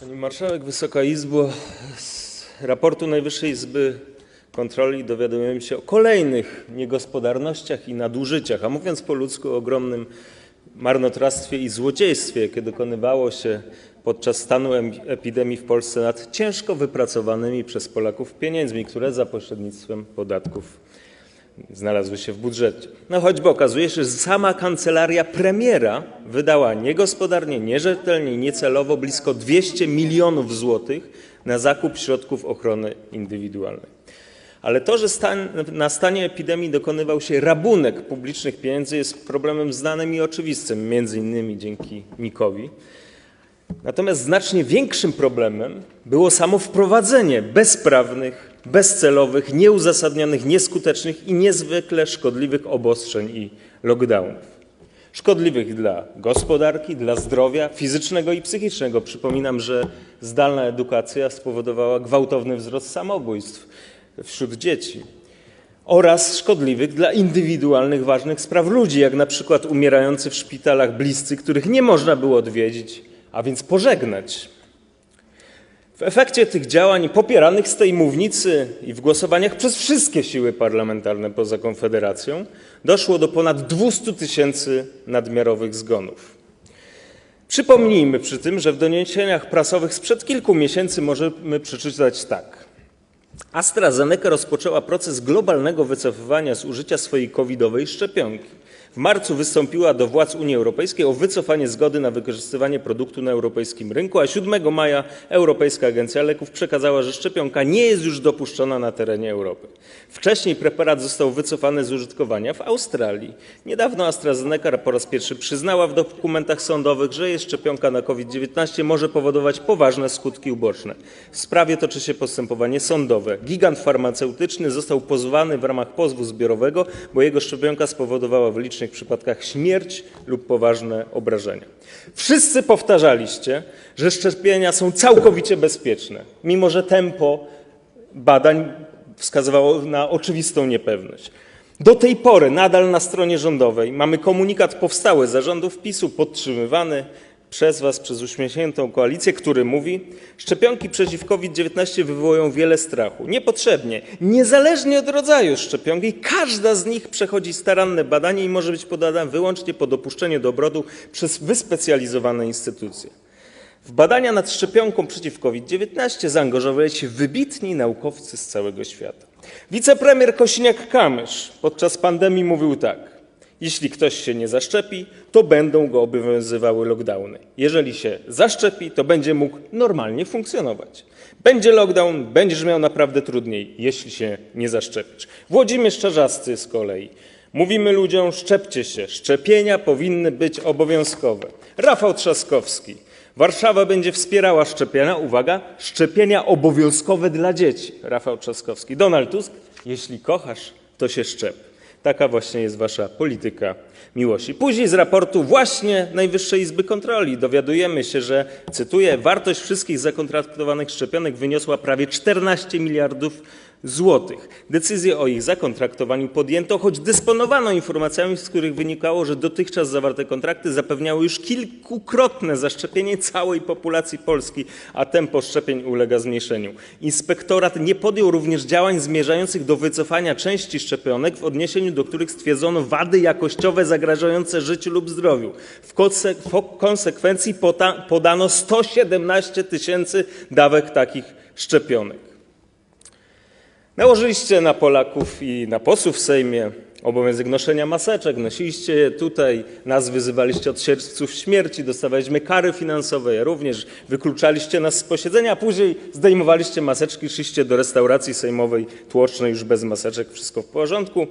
Pani Marszałek, Wysoka Izbo, z raportu Najwyższej Izby Kontroli dowiadujemy się o kolejnych niegospodarnościach i nadużyciach, a mówiąc po ludzku o ogromnym marnotrawstwie i złodziejstwie, jakie dokonywało się podczas stanu em- epidemii w Polsce nad ciężko wypracowanymi przez Polaków pieniędzmi, które za pośrednictwem podatków znalazły się w budżecie. No choćby okazuje się, że sama kancelaria premiera wydała niegospodarnie, nierzetelnie niecelowo blisko 200 milionów złotych na zakup środków ochrony indywidualnej. Ale to, że stan, na stanie epidemii dokonywał się rabunek publicznych pieniędzy jest problemem znanym i oczywistym, między innymi dzięki Mikowi. Natomiast znacznie większym problemem było samo wprowadzenie bezprawnych, bezcelowych, nieuzasadnionych, nieskutecznych i niezwykle szkodliwych obostrzeń i lockdownów. Szkodliwych dla gospodarki, dla zdrowia fizycznego i psychicznego. Przypominam, że zdalna edukacja spowodowała gwałtowny wzrost samobójstw wśród dzieci oraz szkodliwych dla indywidualnych ważnych spraw ludzi, jak na przykład umierający w szpitalach bliscy, których nie można było odwiedzić, a więc pożegnać. W efekcie tych działań popieranych z tej mównicy i w głosowaniach przez wszystkie siły parlamentarne poza Konfederacją doszło do ponad 200 tysięcy nadmiarowych zgonów. Przypomnijmy przy tym, że w doniesieniach prasowych sprzed kilku miesięcy możemy przeczytać tak. AstraZeneca rozpoczęła proces globalnego wycofywania z użycia swojej covidowej szczepionki. W marcu wystąpiła do władz Unii Europejskiej o wycofanie zgody na wykorzystywanie produktu na europejskim rynku, a 7 maja Europejska Agencja Leków przekazała, że szczepionka nie jest już dopuszczona na terenie Europy. Wcześniej preparat został wycofany z użytkowania w Australii. Niedawno AstraZeneca po raz pierwszy przyznała w dokumentach sądowych, że jej szczepionka na COVID-19 może powodować poważne skutki uboczne. W sprawie toczy się postępowanie sądowe. Gigant farmaceutyczny został pozwany w ramach pozwu zbiorowego, bo jego szczepionka spowodowała w licznych przypadkach śmierć lub poważne obrażenia. Wszyscy powtarzaliście, że szczepienia są całkowicie bezpieczne, mimo że tempo badań wskazywało na oczywistą niepewność. Do tej pory nadal na stronie rządowej mamy komunikat powstały zarządów PiSu, podtrzymywany przez Was, przez uśmiechniętą koalicję, który mówi: Szczepionki przeciw COVID-19 wywołują wiele strachu. Niepotrzebnie, niezależnie od rodzaju szczepionki, każda z nich przechodzi staranne badanie i może być podana wyłącznie po dopuszczeniu do obrotu przez wyspecjalizowane instytucje. W badania nad szczepionką przeciw COVID-19 zaangażowali się wybitni naukowcy z całego świata. Wicepremier Kosiniak-Kamysz podczas pandemii mówił tak: Jeśli ktoś się nie zaszczepi, to będą go obowiązywały lockdowny. Jeżeli się zaszczepi, to będzie mógł normalnie funkcjonować. Będzie lockdown, będziesz miał naprawdę trudniej, jeśli się nie zaszczepisz. Włodzimierz Czarzasty z kolei. Mówimy ludziom, szczepcie się, szczepienia powinny być obowiązkowe. Rafał Trzaskowski. Warszawa będzie wspierała szczepienia, uwaga, szczepienia obowiązkowe dla dzieci. Rafał Trzaskowski. Donald Tusk, jeśli kochasz, to się szczep. Taka właśnie jest wasza polityka miłości. Później z raportu właśnie Najwyższej Izby Kontroli dowiadujemy się, że, cytuję, wartość wszystkich zakontraktowanych szczepionek wyniosła prawie 14 miliardów złotych. Decyzję o ich zakontraktowaniu podjęto, choć dysponowano informacjami, z których wynikało, że dotychczas zawarte kontrakty zapewniały już kilkukrotne zaszczepienie całej populacji Polski, a tempo szczepień ulega zmniejszeniu. Inspektorat nie podjął również działań zmierzających do wycofania części szczepionek, w odniesieniu do których stwierdzono wady jakościowe zagrażające życiu lub zdrowiu. W konse- w konsekwencji podano 117 tysięcy dawek takich szczepionek. Nałożyliście na Polaków i na posłów w Sejmie obowiązek noszenia maseczek, nosiliście je tutaj, nas wyzywaliście od sierpców śmierci, dostawaliśmy kary finansowe, ja również, wykluczaliście nas z posiedzenia, a później zdejmowaliście maseczki, szliście do restauracji sejmowej tłocznej już bez maseczek, wszystko w porządku.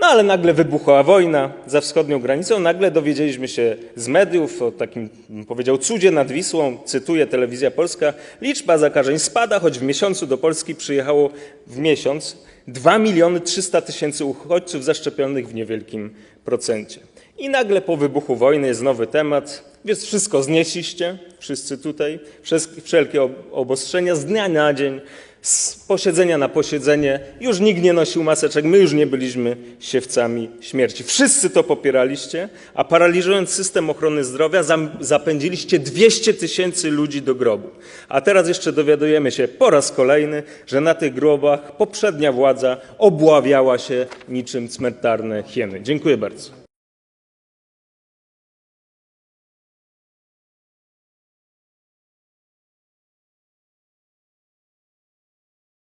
No ale nagle wybuchła wojna za wschodnią granicą, nagle dowiedzieliśmy się z mediów o takim, powiedział, cudzie nad Wisłą, cytuję Telewizja Polska, liczba zakażeń spada, choć w miesiącu do Polski przyjechało w miesiąc 2 miliony 300 tysięcy uchodźców zaszczepionych w niewielkim procencie. I nagle po wybuchu wojny jest nowy temat. Więc wszystko znieśliście, wszyscy tutaj, wszelkie ob- obostrzenia z dnia na dzień, z posiedzenia na posiedzenie. Już nikt nie nosił maseczek, my już nie byliśmy siewcami śmierci. Wszyscy to popieraliście, a paraliżując system ochrony zdrowia zapędziliście 200 tysięcy ludzi do grobu. A teraz jeszcze dowiadujemy się po raz kolejny, że na tych grobach poprzednia władza obławiała się niczym cmentarne hieny. Dziękuję bardzo.